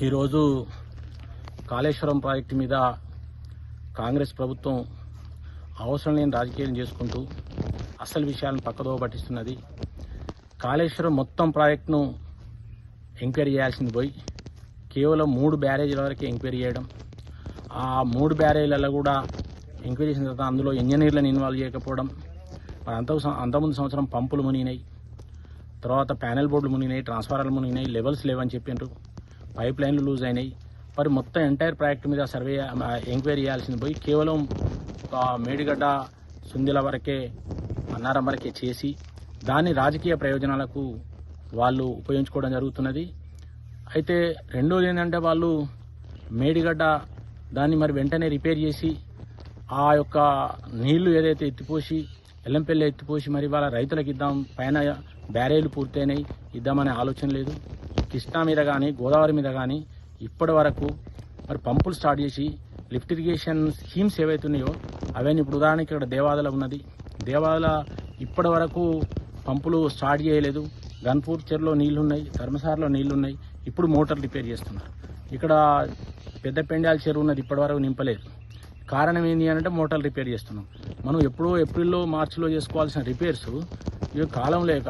ఈరోజు కాళేశ్వరం ప్రాజెక్టు మీద కాంగ్రెస్ ప్రభుత్వం అవసరం లేని రాజకీయం చేసుకుంటూ అసలు విషయాలను పక్కదో పట్టిస్తున్నది. కాళేశ్వరం మొత్తం ప్రాజెక్టును ఎంక్వైరీ చేయాల్సింది పోయి కేవలం మూడు బ్యారేజీల వరకు ఎంక్వైరీ చేయడం. ఆ మూడు బ్యారేజీలలో కూడా ఎంక్వైరీ చేసిన తర్వాత అందులో ఇంజనీర్లను ఇన్వాల్వ్ చేయకపోవడం. మరి అంత అంతకుముందు సంవత్సరం పంపులు మునిగినాయి. తర్వాత ప్యానెల్ బోర్డులు మునిగినాయి ట్రాన్స్ఫార్మర్లు మునిగినాయి లెవెల్స్ లేవని చెప్పిండ్రు. పైప్ లైన్లు లూజ్ అయినాయి. మరి మొత్తం ఎంటైర్ ప్రాజెక్ట్ మీద సర్వే ఎంక్వైరీ చేయాల్సింది పోయి కేవలం ఒక మేడిగడ్డ సుందిల వరకే అన్నారం వరకే చేసి దాన్ని రాజకీయ ప్రయోజనాలకు వాళ్ళు ఉపయోగించుకోవడం జరుగుతున్నది. అయితే రెండోది ఏంటంటే వాళ్ళు మేడిగడ్డ దాన్ని మరి వెంటనే రిపేర్ చేసి ఆ యొక్క నీళ్ళు ఏదైతే ఎత్తిపోసి ఎల్లంపల్లి ఎత్తిపోసి మరి వాళ్ళ రైతులకు ఇద్దాం పైన బ్యారేజ్లు పూర్తయినాయి ఇద్దామనే ఆలోచన లేదు. కృష్ణా మీద కానీ గోదావరి మీద కానీ ఇప్పటి వరకు మరి పంపులు స్టార్ట్ చేసి లిఫ్ట్ ఇరిగేషన్ స్కీమ్స్ ఏవైతున్నాయో అవన్నీ ఇప్పుడు ఉదాహరణకి ఇక్కడ దేవాదల ఉన్నది. దేవాదల ఇప్పటి వరకు పంపులు స్టార్ట్ చేయలేదు. గన్పూర్ చెర్లో నీళ్ళున్నాయి ధర్మసారలో నీళ్ళున్నాయి. ఇప్పుడు మోటార్ రిపేర్ చేస్తున్నారు. ఇక్కడ పెద్ద పెండాల చెరువు ఉన్నది ఇప్పటి వరకు నింపలేదు. కారణం ఏంటి అంటే మోటార్ రిపేర్ చేస్తున్నాం. మనం ఎప్పుడో ఏప్రిల్లో మార్చిలో చేసుకోవాల్సిన రిపేర్స్ ఇవి కాలం లేక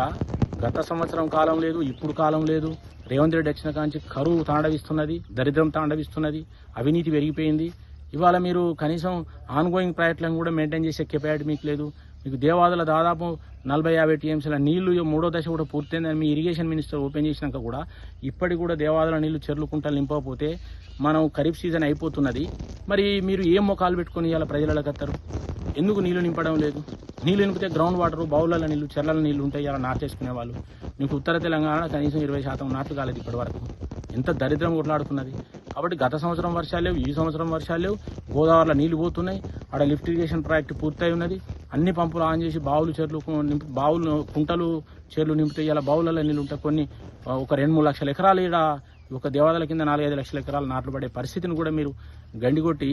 గత సంవత్సరం కాలం లేదు ఇప్పుడు కాలం లేదు. రేవంత్ రెడ్డి వచ్చిన కాంచి కరువు తాండవిస్తున్నది దరిద్రం తాండవిస్తున్నది అవినీతి పెరిగిపోయింది. ఇవాళ మీరు కనీసం ఆన్గోయింగ్ ప్రయత్నం ప్రాజెక్టులను కూడా మెయింటైన్ చేసే కెపాసిటీ మీకు లేదు. మీకు దేవాదుల దాదాపు నలభై యాభై టీఎంసీల నీళ్ళు మూడో దశ కూడా పూర్తయిందని మీ ఇరిగేషన్ మినిస్టర్ ఓపెన్ చేసినాక కూడా ఇప్పటికి కూడా దేవాదుల నీళ్ళు చెర్లుకుంటా నింపకపోతే మనం ఖరీఫ్ సీజన్ అయిపోతున్నది. మరి మీరు ఏం మొఖాలు పెట్టుకొని ఇవాళ ప్రజలకు ఎందుకు నీళ్ళు నింపడం లేదు? నీళ్ళు నింపితే గ్రౌండ్ వాటర్ బావుల నీళ్ళు చెర్ల నీళ్ళు ఉంటాయి ఇలా నాటేసుకునే వాళ్ళు మీకు ఉత్తర తెలంగాణ కనీసం ఇరవై శాతం నాటు కాలేదు ఇప్పటి వరకు. ఎంత దరిద్రం కొట్లాడుతున్నది కాబట్టి గత సంవత్సరం వర్షాలు లేవు ఈ సంవత్సరం వర్షాలు లేవు. గోదావరిలో నీళ్ళు పోతున్నాయి. ఆడ లిఫ్ట్ ఇరిగేషన్ ప్రాజెక్టు పూర్తయి ఉన్నది. అన్ని పంపులు ఆన్ చేసి బావులు చెర్లు నింపు బావులు కుంటలు చెర్లు నింపితే ఇలా బావులలో నీళ్ళు ఉంటాయి. కొన్ని ఒక రెండు మూడు లక్షల ఎకరాలు ఈడ ఒక దేవాదాల కింద నాలుగైదు లక్షల ఎకరాలు నాట్లు పడే పరిస్థితిని కూడా మీరు గండికొట్టి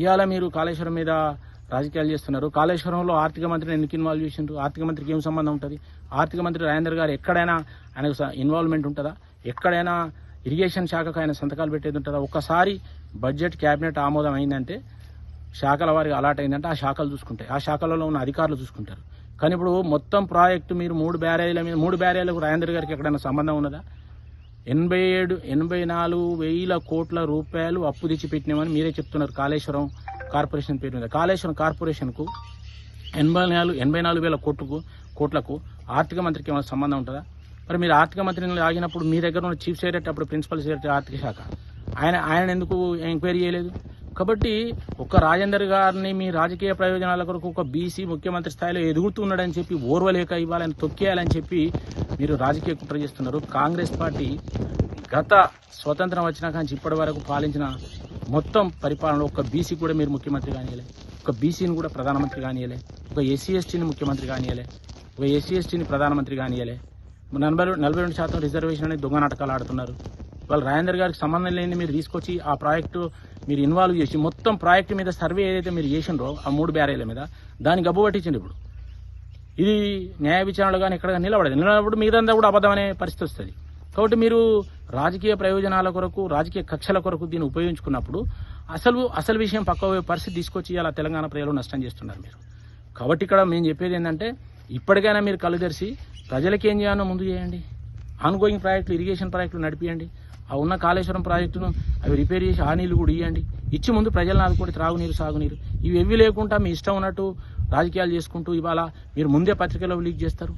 ఇవాళ మీరు కాళేశ్వరం మీద రాజకీయాలు చేస్తున్నారు. కాళేశ్వరంలో ఆర్థిక మంత్రిని ఎందుకు ఇన్వాల్వ్ చేసిండ్రు? ఆర్థిక మంత్రికి ఏం సంబంధం ఉంటుంది? ఆర్థిక మంత్రి రాజేందర్ గారు ఎక్కడైనా ఆయనకు స- ఇన్వాల్వ్మెంట్ ఉంటుందా? ఎక్కడైనా ఇరిగేషన్ శాఖకు ఆయన సంతకాలు పెట్టేది ఉంటుందా? ఒక్కసారి బడ్జెట్ క్యాబినెట్ ఆమోదం అయిందంటే శాఖల వారికి అలాట్ అయిందంటే ఆ శాఖలు చూసుకుంటాయి. ఆ శాఖలలో ఉన్న అధికారులు చూసుకుంటారు. కానీ ఇప్పుడు మొత్తం ప్రాజెక్టు మీరు మూడు బ్యారేజ్ల మీద మూడు బ్యారేజ్లకు రాజేంద్ర గారికి ఎక్కడైనా సంబంధం ఉన్నదా? ఎనభై ఏడు ఎనభై నాలుగు వేల కోట్ల రూపాయలు అప్పు తెచ్చి పెట్టినామని మీరే చెప్తున్నారు కాళేశ్వరం కార్పొరేషన్ పేరు మీద. కాళేశ్వరం కార్పొరేషన్కు ఎనభై నాలుగు ఎనభై నాలుగు వేల కోట్లకు కోట్లకు ఆర్థిక మంత్రికి ఏమైనా సంబంధం ఉంటుందా? మరి మీరు ఆర్థిక మంత్రిని ఆగినప్పుడు మీ దగ్గర ఉన్న చీఫ్ సెక్రటరీ అప్పుడు ప్రిన్సిపల్ సెక్రటరీ ఆర్థిక శాఖ. ఆయన ఆయన ఎందుకు ఎంక్వైరీ చేయలేదు? కాబట్టి ఒక్క రాజేందర్ గారిని మీ రాజకీయ ప్రయోజనాల కొరకు ఒక బీసీ ముఖ్యమంత్రి స్థాయిలో ఎదుగుతున్నాడని చెప్పి ఓర్వలేక ఇవ్వాలని తొక్కేయాలని చెప్పి మీరు రాజకీయ కుట్ర చేస్తున్నారు. కాంగ్రెస్ పార్టీ గత స్వతంత్రం వచ్చినాక నుంచి ఇప్పటి వరకు పాలించిన మొత్తం పరిపాలన ఒక బీసీ కూడా మీరు ముఖ్యమంత్రి కానియలే. ఒక బీసీని కూడా ప్రధానమంత్రి కానియలే. ఒక ఎస్సీ ఎస్టీని ముఖ్యమంత్రి కానియలే. ఒక ఎస్సీ ఎస్టీని ప్రధానమంత్రి కానియలే. నలభై నలభై రెండు శాతం రిజర్వేషన్ అనేది దొంగ నాటకాలు ఆడుతున్నారు. వాళ్ళు రాజేందర్ గారికి సంబంధం లేని మీరు తీసుకొచ్చి ఆ ప్రాజెక్టు మీరు ఇన్వాల్వ్ చేసి మొత్తం ప్రాజెక్టు మీద సర్వే ఏదైతే మీరు చేసిండ్రో ఆ మూడు బ్యారేల మీద దాన్ని గబ్బు పట్టించింది ఇప్పుడు. ఇది న్యాయ విచారణలో కానీ ఎక్కడ నిలబడదు. నిలబడి మీదంతా కూడా అబద్ధం అనే పరిస్థితి వస్తుంది. కాబట్టి మీరు రాజకీయ ప్రయోజనాల కొరకు రాజకీయ కక్షల కొరకు దీన్ని ఉపయోగించుకున్నప్పుడు అసలు అసలు విషయం పక్క పరిస్థితి తీసుకొచ్చి ఇలా తెలంగాణ ప్రజలు నష్టం చేస్తున్నారు మీరు. కాబట్టి ఇక్కడ మేము చెప్పేది ఏంటంటే ఇప్పటికైనా మీరు కళ్ళు తెరిచి ప్రజలకి ఏం చేయాలో ముందు చేయండి. ఆన్గోయింగ్ ప్రాజెక్టులు ఇరిగేషన్ ప్రాజెక్టులు నడిపియండి. ఆ ఉన్న కాళేశ్వరం ప్రాజెక్టును అవి రిపేర్ చేసి ఆ నీళ్ళు కూడా ఇవ్వండి ఇచ్చి ముందు ప్రజలను ఆదుకోండి త్రాగునీరు సాగునీరు. ఇవి ఎవి లేకుండా మీ ఇష్టం ఉన్నట్టు రాజకీయాలు చేసుకుంటూ ఇవాళ మీరు ముందే పత్రికలో లీక్ చేస్తారు.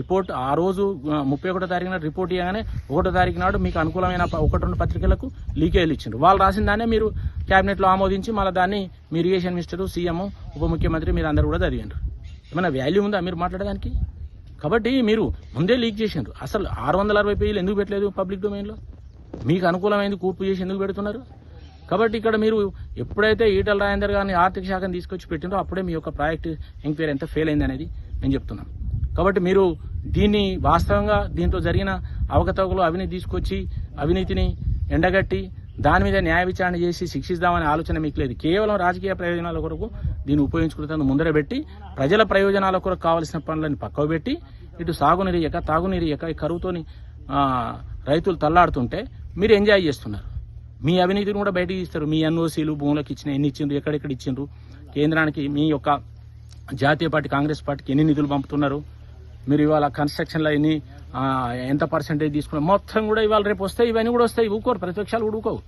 రిపోర్ట్ ఆ రోజు ముప్పై ఒకటో తారీఖున రిపోర్ట్ ఇవ్వగానే ఒకటో తారీఖు నాడు మీకు అనుకూలమైన ఒకటి రెండు పత్రికలకు లీకేజ్ ఇచ్చిండ్రు. వాళ్ళు రాసిన దాన్నే మీరు క్యాబినెట్లో ఆమోదించి మళ్ళీ దాన్ని మీ ఇరిగేషన్ మినిస్టర్ సీఎం ఉప ముఖ్యమంత్రి మీరు అందరు కూడా చదివిండ్రు. ఏమైనా వాల్యూ ఉందా మీరు మాట్లాడడానికి కాబట్టి మీరు ముందే లీక్ చేసిండ్రు. అసలు ఆరు వందల అరవై పేజీలు ఎందుకు పెట్టలేదు పబ్లిక్ డొమైన్లో? మీకు అనుకూలమైంది కూర్పు చేసి ఎందుకు పెడుతున్నారు? కాబట్టి ఇక్కడ మీరు ఎప్పుడైతే ఈటల రాజేందర్ గారిని ఆర్థిక శాఖను తీసుకొచ్చి పెట్టిందో అప్పుడే మీ యొక్క ప్రాజెక్ట్ ఎంక్వైరీ ఎంత ఫెయిల్ అయింది అనేది నేను చెప్తున్నాను కాబట్టి మీరు దీన్ని వాస్తవంగా దీంతో జరిగిన అవకతవకలు అవినీతి తీసుకొచ్చి అవినీతిని ఎండగట్టి దాని మీద న్యాయ విచారణ చేసి శిక్షిద్దామనే ఆలోచన మీకు లేదు. కేవలం రాజకీయ ప్రయోజనాల కొరకు దీన్ని ఉపయోగించుకుంటున్న ముందర పెట్టి ప్రజల ప్రయోజనాల కొరకు కావాల్సిన పనులను పక్కకు పెట్టి ఇటు సాగునీరు ఇయ్యక తాగునీరు ఇయ్యక కరువుతోని రైతులు తల్లాడుతుంటే మీరు ఎంజాయ్ చేస్తున్నారు. మీ అవినీతిని కూడా బయటకు తీస్తారు. మీ ఎన్ఓసీలు భూములకు ఇచ్చిన ఎన్ని ఇచ్చిండ్రు ఎక్కడెక్కడ ఇచ్చిండ్రు కేంద్రానికి మీ యొక్క జాతీయ పార్టీ కాంగ్రెస్ పార్టీకి ఎన్ని నిధులు పంపుతున్నారు మీరు ఇవాళ కన్స్ట్రక్షన్లో ఎన్ని ఎంత పర్సెంటేజ్ తీసుకున్నారు మొత్తం కూడా ఇవాళ రేపు వస్తాయి ఇవన్నీ కూడా వస్తాయి ఊకోరు ప్రతిపక్షాలు కూడా ఊరుకోవు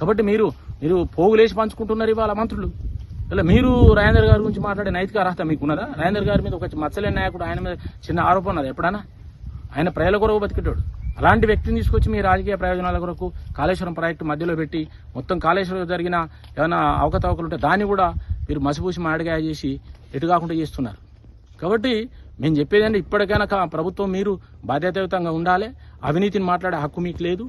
కాబట్టి మీరు మీరు పోగులేసి పంచుకుంటున్నారు ఇవాళ మంత్రులు. ఇలా మీరు రాజేందర్ గారి గురించి మాట్లాడే నైతిక అర్హత మీకున్నదా? రాజేందర్ గారి మీద ఒక మచ్చలేని నాయకుడు ఆయన మీద చిన్న ఆరోపణ ఉన్నది ఎప్పుడన్నా? ఆయన ప్రజల కొరకు బతికేటాడు. అలాంటి వ్యక్తిని తీసుకొచ్చి మీ రాజకీయ ప్రయోజనాల కొరకు కాళేశ్వరం ప్రాజెక్టు మధ్యలో పెట్టి మొత్తం కాళేశ్వరం జరిగిన ఏమైనా అవకతవకలు ఉంటే దాన్ని కూడా మీరు మసిపూసి మాడిగా చేసి ఎటు కాకుండా చేస్తున్నారు. కాబట్టి మేము చెప్పేదంటే ఇప్పటికైనా కా- ప్రభుత్వం మీరు బాధ్యతాయుతంగా ఉండాలి. అవినీతిని మాట్లాడే హక్కు మీకు లేదు.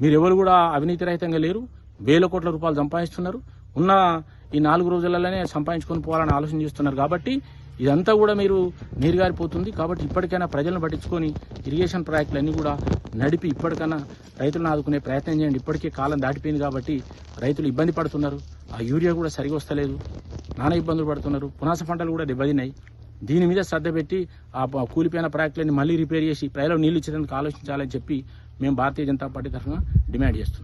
మీరు ఎవరు కూడా అవినీతి రహితంగా లేరు. వేల కోట్ల రూపాయలు సంపాదిస్తున్నారు. ఉన్న ఈ నాలుగు రోజులలోనే సంపాదించుకొని పోవాలని ఆలోచన చేస్తున్నారు కాబట్టి ఇదంతా కూడా మీరు నీరుగారిపోతుంది. కాబట్టి ఇప్పటికైనా ప్రజలను పట్టించుకొని ఇరిగేషన్ ప్రాజెక్టులన్నీ కూడా నడిపి ఇప్పటికైనా రైతులను ఆదుకునే ప్రయత్నం చేయండి. ఇప్పటికే కాలం దాటిపోయింది కాబట్టి రైతులు ఇబ్బంది పడుతున్నారు. ఆ యూరియా కూడా సరిగా వస్తలేదు. నానా ఇబ్బందులు పడుతున్నారు. పునాస పంటలు కూడా దెబ్బతిన్నాయి. దీని మీద శ్రద్ధ పెట్టి ఆ కూలిపోయిన ప్రాజెక్టులన్నీ మళ్ళీ రిపేర్ చేసి ప్రజలకు నీళ్ళు ఇచ్చేందుకు ఆలోచించాలని చెప్పి మేము భారతీయ జనతా పార్టీ తరఫున డిమాండ్ చేస్తున్నాం.